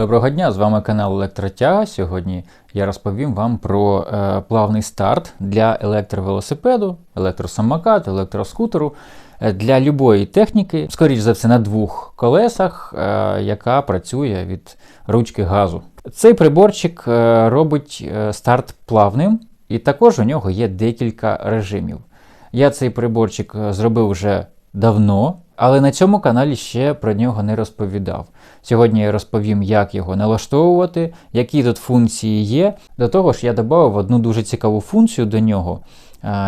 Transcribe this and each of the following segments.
Доброго дня, з вами канал Електротяга. Сьогодні я розповім вам про е, плавний старт для електровелосипеду, електросамокату, електроскутеру е, для любої техніки, скоріш за все, на двох колесах, е, яка працює від ручки газу. Цей приборчик е, робить е, старт плавним, і також у нього є декілька режимів. Я цей приборчик е, зробив вже давно, але на цьому каналі ще про нього не розповідав. Сьогодні я розповім, як його налаштовувати, які тут функції є. До того ж, я додав одну дуже цікаву функцію до нього,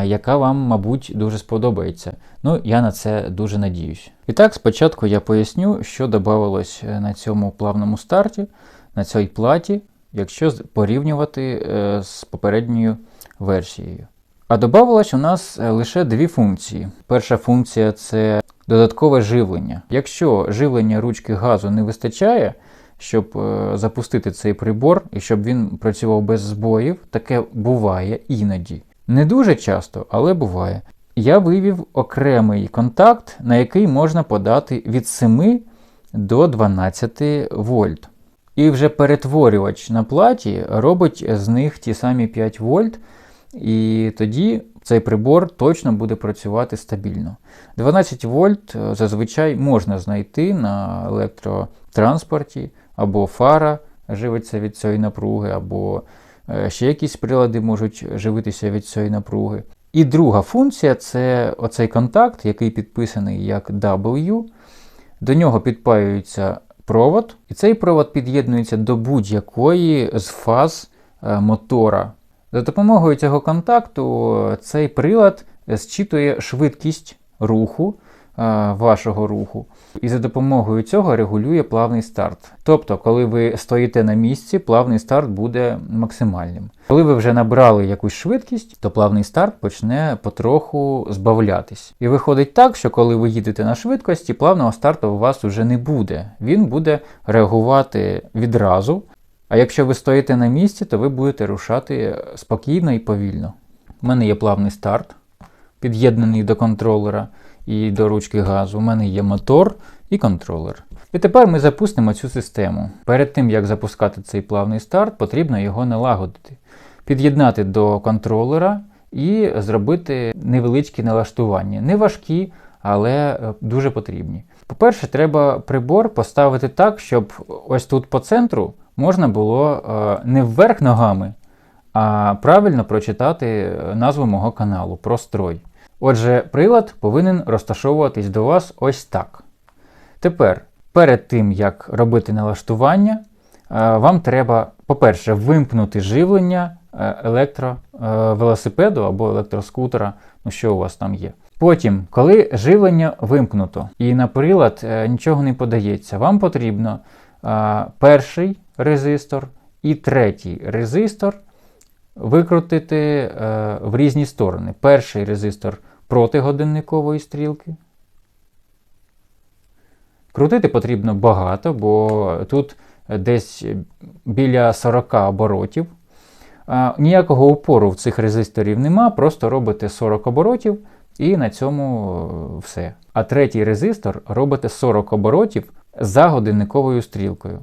яка вам, мабуть, дуже сподобається. Ну, я на це дуже надіюсь. І так, спочатку я поясню, що додавалось е, на цьому плавному старті, на цій платі, якщо порівнювати е, з попередньою версією. А додавалось у нас е, лише дві функції. Перша функція це додаткове живлення. Якщо живлення ручки газу не вистачає, щоб е, запустити цей прибор і щоб він працював без збоїв, таке буває іноді. Не дуже часто, але буває. Я вивів окремий контакт, на який можна подати від 7 до 12 вольт. І вже перетворювач на платі робить з них ті самі 5 вольт, і тоді цей прибор точно буде працювати стабільно. 12 вольт е, зазвичай можна знайти на електротранспорті, або фара живиться від цієї напруги, або е, ще якісь прилади можуть живитися від цієї напруги. І друга функція це оцей контакт, який підписаний як W. До нього підпаюється провод, і цей провод під'єднується до будь-якої з фаз е, мотора. За допомогою цього контакту е, цей прилад зчитує швидкість руху, е, вашого руху, і за допомогою цього регулює плавний старт. Тобто, коли ви стоїте на місці, плавний старт буде максимальним. Коли ви вже набрали якусь швидкість, то плавний старт почне потроху збавлятись. І виходить так, що коли ви їдете на швидкості, плавного старту у вас вже не буде. Він буде реагувати відразу. А якщо ви стоїте на місці, то ви будете рушати спокійно і повільно. У мене є плавний старт, під'єднаний до контролера і до ручки газу. У мене є мотор і контролер. І тепер ми запустимо цю систему. Перед тим, як запускати цей плавний старт, потрібно його налагодити, під'єднати до контролера і зробити невеличкі налаштування. Не важкі, але е, дуже потрібні. По-перше, треба прибор поставити так, щоб ось тут по центру можна було е, не вверх ногами, а правильно прочитати е, назву мого каналу Прострой. Отже, прилад повинен розташовуватись до вас ось так. Тепер, перед тим як робити налаштування, е, вам треба, по-перше, вимкнути живлення електровелосипеду або електроскутера, ну що у вас там є. Потім, коли живлення вимкнуто і на прилад нічого не подається, вам потрібно перший резистор і третій резистор викрутити е, в різні сторони. Перший резистор проти годинникової стрілки. Крутити потрібно багато, бо тут десь біля 40 оборотів. Ніякого опору в цих резисторів нема, просто робите 40 оборотів і на цьому е, все. А третій резистор робите 40 оборотів за годинниковою стрілкою.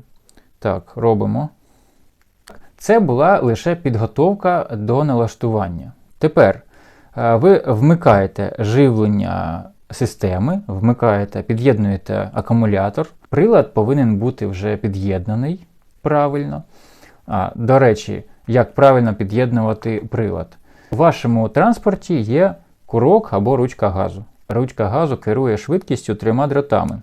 Так, робимо. Це була лише підготовка до налаштування. Тепер е, ви вмикаєте живлення системи, вмикаєте, під'єднуєте акумулятор. Прилад повинен бути вже під'єднаний правильно. А, До речі, як правильно під'єднувати прилад. У вашому транспорті є курок або ручка газу. Ручка газу керує швидкістю трьома дротами.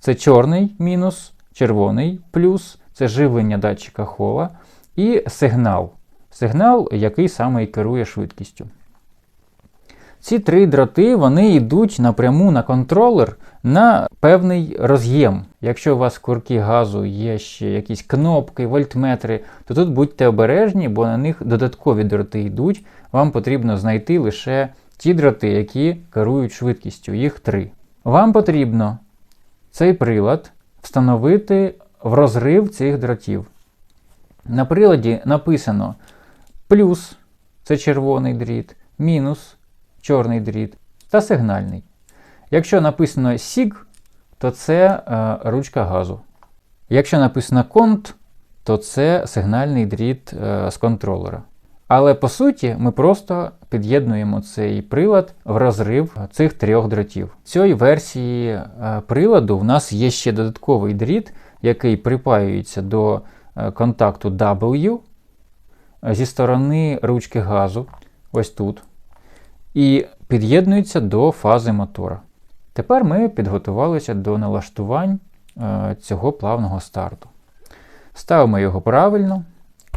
Це чорний мінус, червоний плюс, це живлення датчика хола і сигнал. Сигнал, який саме і керує швидкістю. Ці три дроти вони йдуть напряму на контролер на певний роз'єм. Якщо у вас курки газу є ще якісь кнопки, вольтметри, то тут будьте обережні, бо на них додаткові дроти йдуть. Вам потрібно знайти лише ті дроти, які керують швидкістю. Їх три. Вам потрібно цей прилад встановити в розрив цих дротів. На приладі написано плюс це червоний дріт, мінус чорний дріт та сигнальний. Якщо написано SIG, то це е, ручка газу. Якщо написано конт, то це сигнальний дріт е, з контролера. Але по суті, ми просто під'єднуємо цей прилад в розрив цих трьох дротів. В цій версії е, приладу в нас є ще додатковий дріт, який припаюється до е, контакту W зі сторони ручки газу, ось тут, і під'єднується до фази мотора. Тепер ми підготувалися до налаштувань е, цього плавного старту. Ставимо його правильно.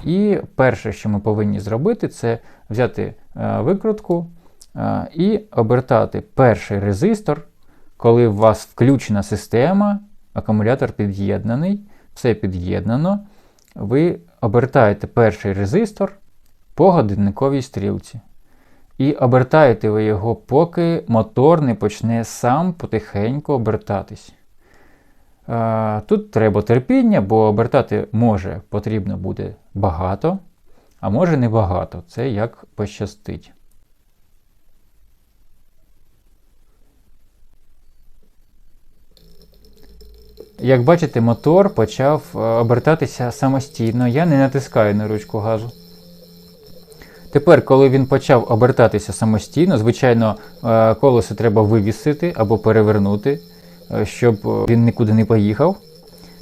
І перше, що ми повинні зробити, це взяти е, викрутку е, і обертати перший резистор, коли у вас включена система, акумулятор під'єднаний, все під'єднано. Ви обертаєте перший резистор по годинниковій стрілці. І обертаєте ви його, поки мотор не почне сам потихеньку обертатись. Тут треба терпіння, бо обертати може потрібно буде багато, а може не багато. Це як пощастить. Як бачите, мотор почав е, обертатися самостійно. Я не натискаю на ручку газу. Тепер, коли він почав обертатися самостійно, звичайно, е, колесо треба вивісити або перевернути. Е, щоб він нікуди не поїхав.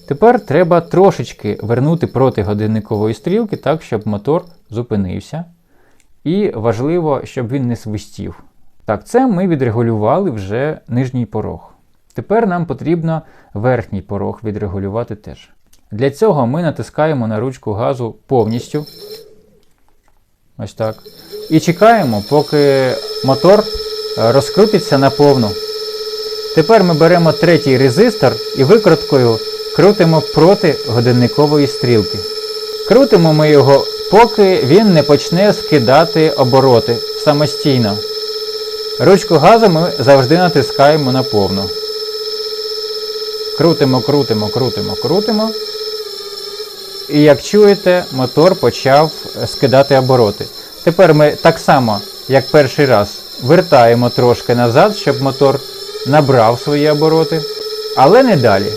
Тепер треба трошечки вернути проти годинникової стрілки, так, щоб мотор зупинився. І важливо, щоб він не свистів. Так, це ми відрегулювали вже нижній порог. Тепер нам потрібно верхній порог відрегулювати теж. Для цього ми натискаємо на ручку газу повністю. Ось так. І чекаємо, поки мотор е, розкрутиться наповну. Тепер ми беремо третій резистор і викруткою крутимо проти годинникової стрілки. Крутимо ми його, поки він не почне скидати обороти самостійно. Ручку газу ми завжди натискаємо на повну. Крутимо, крутимо, крутимо, крутимо. І як чуєте, мотор почав скидати обороти. Тепер ми так само, як перший раз, вертаємо трошки назад, щоб мотор набрав свої обороти, але не далі.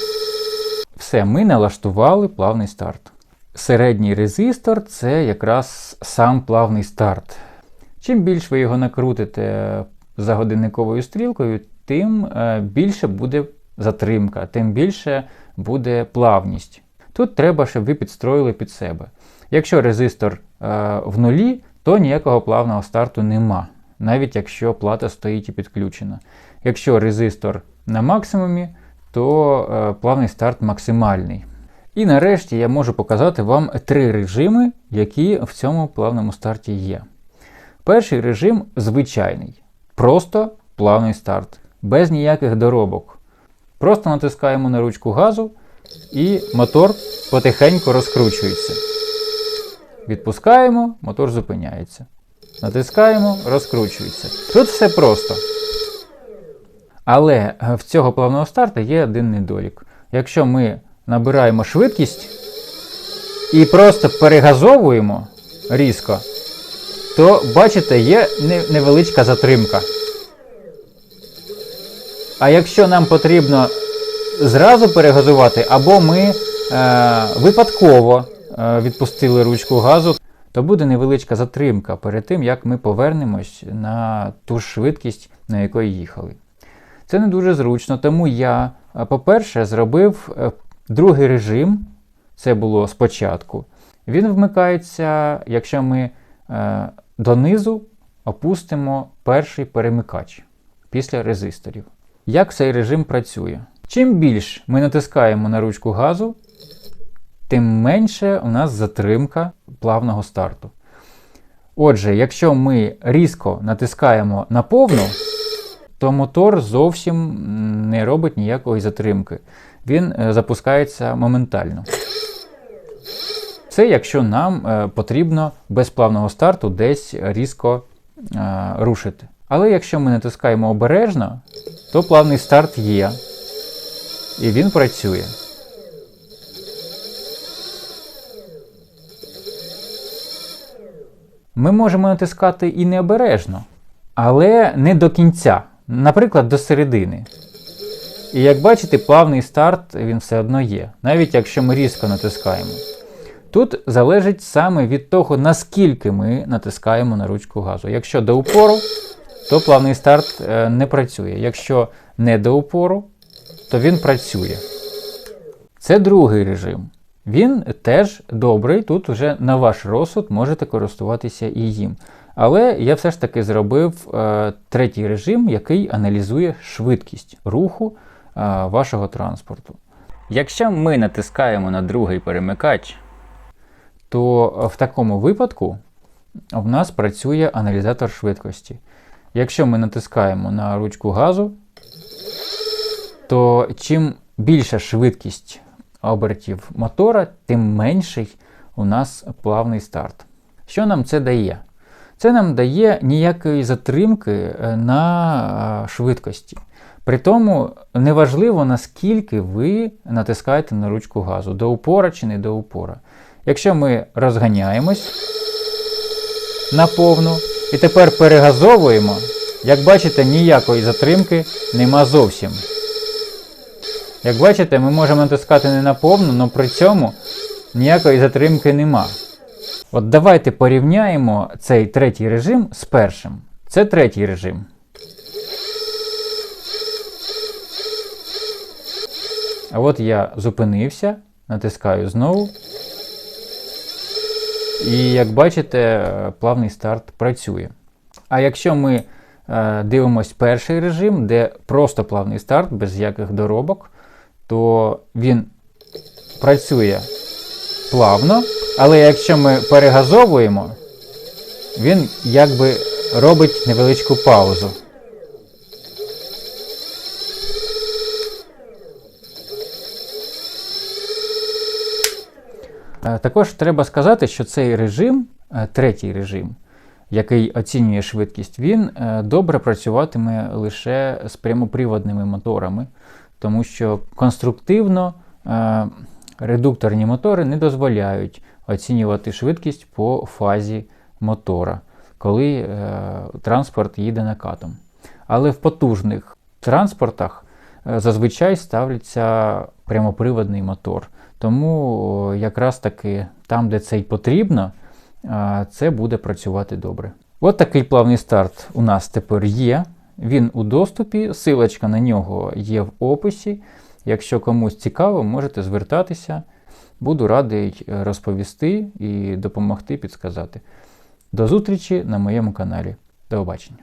Все, ми налаштували плавний старт. Середній резистор це якраз сам плавний старт. Чим більше ви його накрутите за годинниковою стрілкою, тим е, більше буде затримка, тим більше буде плавність. Тут треба, щоб ви підстроїли під себе. Якщо резистор е, в нулі, то ніякого плавного старту нема, навіть якщо плата стоїть і підключена. Якщо резистор на максимумі, то е, плавний старт максимальний. І нарешті я можу показати вам три режими, які в цьому плавному старті є. Перший режим звичайний. Просто плавний старт, без ніяких доробок. Просто натискаємо на ручку газу і мотор потихеньку розкручується. Відпускаємо, мотор зупиняється. Натискаємо, розкручується. Тут все просто. Але е, в цього плавного старту є один недолік. Якщо ми набираємо швидкість і просто перегазовуємо різко, то бачите, є невеличка затримка. А якщо нам потрібно зразу перегазувати, або ми е, випадково е, відпустили ручку газу, то буде невеличка затримка перед тим, як ми повернемось на ту швидкість, на якої їхали. Це не дуже зручно, тому я, е, по-перше, зробив е, другий режим. Це було спочатку. Він вмикається, якщо ми е, донизу опустимо перший перемикач після резисторів. Як цей режим працює? Чим більш ми натискаємо на ручку газу, тим менше у нас затримка плавного старту. Отже, якщо ми різко натискаємо на повну, то мотор зовсім не робить ніякої затримки. Він е, запускається моментально. Це якщо нам е, потрібно без плавного старту десь різко е, рушити. Але якщо ми натискаємо обережно, то плавний старт є. І він працює. Ми можемо натискати і необережно, але не до кінця наприклад, до середини. І як бачите, плавний старт він все одно є, навіть якщо ми різко натискаємо. Тут залежить саме від того, наскільки ми натискаємо на ручку газу. Якщо до упору, то плавний старт е, не працює. Якщо не до упору, то він працює. Це другий режим. Він теж добрий, тут вже на ваш розсуд можете користуватися і їм. Але я все ж таки зробив е, третій режим, який аналізує швидкість руху е, вашого транспорту. Якщо ми натискаємо на другий перемикач, то в такому випадку в нас працює аналізатор швидкості. Якщо ми натискаємо на ручку газу, то чим більша швидкість обертів мотора, тим менший у нас плавний старт. Що нам це дає? Це нам дає ніякої затримки е, на е, швидкості. При тому неважливо, наскільки ви натискаєте на ручку газу, до упора чи не до упора. Якщо ми розганяємось на повну і тепер перегазовуємо, як бачите, ніякої затримки нема зовсім. Як бачите, ми можемо натискати не на повну, але при цьому ніякої затримки нема. От давайте порівняємо цей третій режим з першим. Це третій режим. А от я зупинився, натискаю знову. І як бачите, плавний старт працює. А якщо ми е, дивимось перший режим, де просто плавний старт, без яких доробок, то він працює плавно, але якщо ми перегазовуємо, він якби робить невеличку паузу. Е, Також треба сказати, що цей режим, е, третій режим, який оцінює швидкість, він е, добре працюватиме лише з прямоприводними моторами, тому що конструктивно редукторні мотори не дозволяють оцінювати швидкість по фазі мотора, коли е, транспорт їде накатом. Але в потужних транспортах е, зазвичай ставиться прямоприводний мотор. Тому якраз таки там, де це й потрібно, а, це буде працювати добре. От такий плавний старт у нас тепер є. Він у доступі, силочка на нього є в описі. Якщо комусь цікаво, можете звертатися. Буду радий е, розповісти і допомогти підсказати. До зустрічі на моєму каналі. До побачення.